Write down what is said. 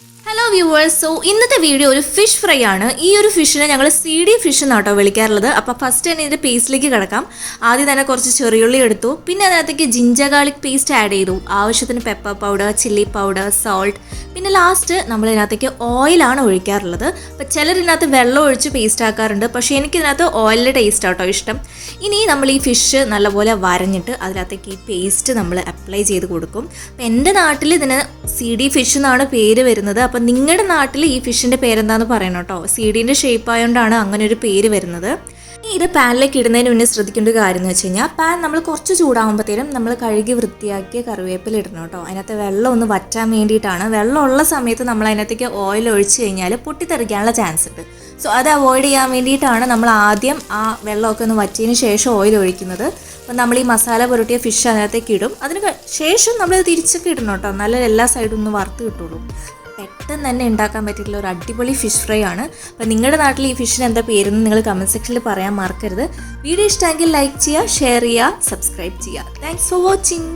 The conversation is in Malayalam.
you ഹലോ വ്യൂവേഴ്സ് സോ ഇന്നത്തെ വീഡിയോ ഒരു ഫിഷ് ഫ്രൈ ആണ്. ഈ ഒരു ഫിഷിനെ ഞങ്ങൾ സി ഡി ഫിഷ് എന്നാട്ടോ വിളിക്കാറുള്ളത്. അപ്പോൾ ഫസ്റ്റ് തന്നെ ഇതിന്റെ പേസ്റ്റിലേക്ക് കിടക്കാം. ആദ്യം തന്നെ കുറച്ച് ചെറിയുള്ളി എടുത്തു. പിന്നെ അതിനകത്തേക്ക് ജിഞ്ചർ ഗാർലിക് പേസ്റ്റ് ആഡ് ചെയ്തു. ആവശ്യത്തിന് pepper powder chilli powder salt പിന്നെ ലാസ്റ്റ് നമ്മൾ ഇതിനകത്തേക്ക് ഓയിലാണ് ഒഴിക്കാറുള്ളത്. അപ്പോൾ ചിലർ വെള്ളം ഒഴിച്ച് പേസ്റ്റ് ആക്കാറുണ്ട്. പക്ഷേ എനിക്കിതിനകത്ത് ഓയിലിന്റെ ടേസ്റ്റ് ആട്ടോ ഇഷ്ടം. ഇനി നമ്മൾ ഈ ഫിഷ് നല്ലപോലെ വരഞ്ഞിട്ട് അതിനകത്തേക്ക് ഈ പേസ്റ്റ് നമ്മൾ അപ്ലൈ ചെയ്ത് കൊടുക്കും. അപ്പം എന്റെ നാട്ടിൽ ഇതിന് സി ഡി ഫിഷ് എന്നാണ് പേര് വരുന്നത്. അപ്പം നിങ്ങളുടെ നാട്ടിൽ ഈ ഫിഷിന്റെ പേരെന്താന്ന് പറയണം കേട്ടോ. സി ഡീന്റെ ഷേപ്പ് ആയതുകൊണ്ടാണ് അങ്ങനെ ഒരു പേര് വരുന്നത്. ഇത് പാനിലേക്ക് ഇടുന്നതിന് മുന്നേ ശ്രദ്ധിക്കേണ്ട ഒരു കാര്യം എന്ന് വെച്ച് കഴിഞ്ഞാൽ പാൻ നമ്മൾ കുറച്ച് ചൂടാകുമ്പോഴത്തേനും നമ്മൾ കഴുകി വൃത്തിയാക്കിയ കറിവേപ്പില ഇടണം കേട്ടോ. അതിനകത്ത് വെള്ളം ഒന്ന് വറ്റാൻ വേണ്ടിയിട്ടാണ്. വെള്ളം ഉള്ള സമയത്ത് നമ്മൾ അതിനകത്തേക്ക് ഓയിൽ ഒഴിച്ച് കഴിഞ്ഞാൽ പൊട്ടിത്തെറിക്കാനുള്ള ചാൻസ് ഉണ്ട്. സോ അത് അവോയ്ഡ് ചെയ്യാൻ വേണ്ടിയിട്ടാണ് നമ്മൾ ആദ്യം ആ വെള്ളമൊക്കെ ഒന്ന് വറ്റിയതിന് ശേഷം ഓയിൽ ഒഴിക്കുന്നത്. അപ്പം നമ്മൾ ഈ മസാല പുരട്ടിയ ഫിഷ് അതിനകത്തേക്ക് ഇടും. അതിന് ശേഷം നമ്മൾ തിരിച്ചൊക്കെ ഇടണം കേട്ടോ. നല്ല എല്ലാ സൈഡും ഒന്ന് വറുത്ത് കിട്ടുള്ളൂ. പെട്ടെന്ന് തന്നെ ഉണ്ടാക്കാൻ പറ്റിയിട്ടുള്ള ഒരു അടിപൊളി ഫിഷ് ഫ്രൈ ആണ്. അപ്പോൾ നിങ്ങളുടെ നാട്ടിൽ ഈ ഫിഷിന് എന്താ പേരെന്ന് നിങ്ങൾ കമന്റ് സെക്ഷനിൽ പറയാൻ മറക്കരുത്. വീഡിയോ ഇഷ്ടമെങ്കിൽ ലൈക്ക് ചെയ്യുക ഷെയർ ചെയ്യുക സബ്സ്ക്രൈബ് ചെയ്യുക. Thanks for watching